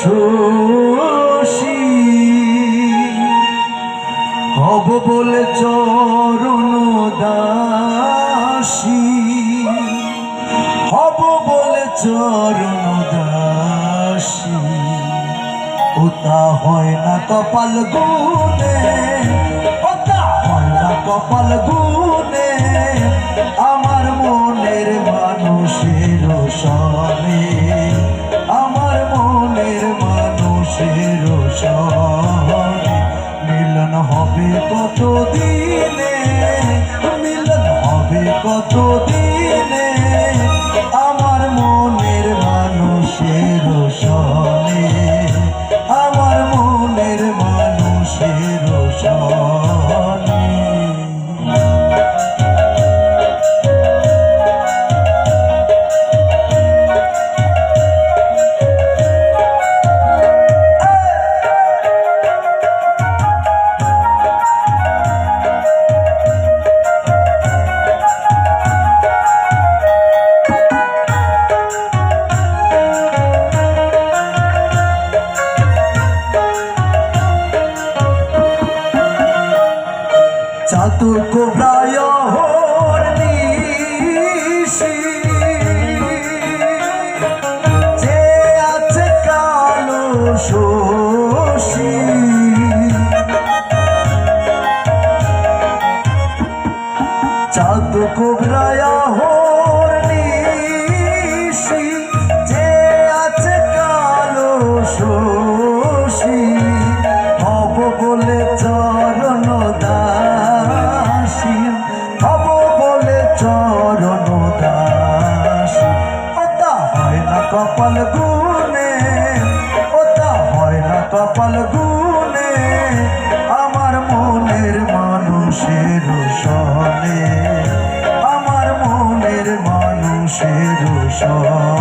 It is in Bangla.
শোষী হব বলে চরণ দাসী। হব বলে চরণ দাসী। ওটা হয় না কপাল গুনে ওটা হয় না কপাল গুনে কত দিনে প্রায় হর্নিশি যে আছে কালো শোষী চাঁদ কোবরায়া কপাল গুনে ওটা হয় না কপাল গুনে আমার মনের মানুষের সনে আমার মনের মানুষের সনে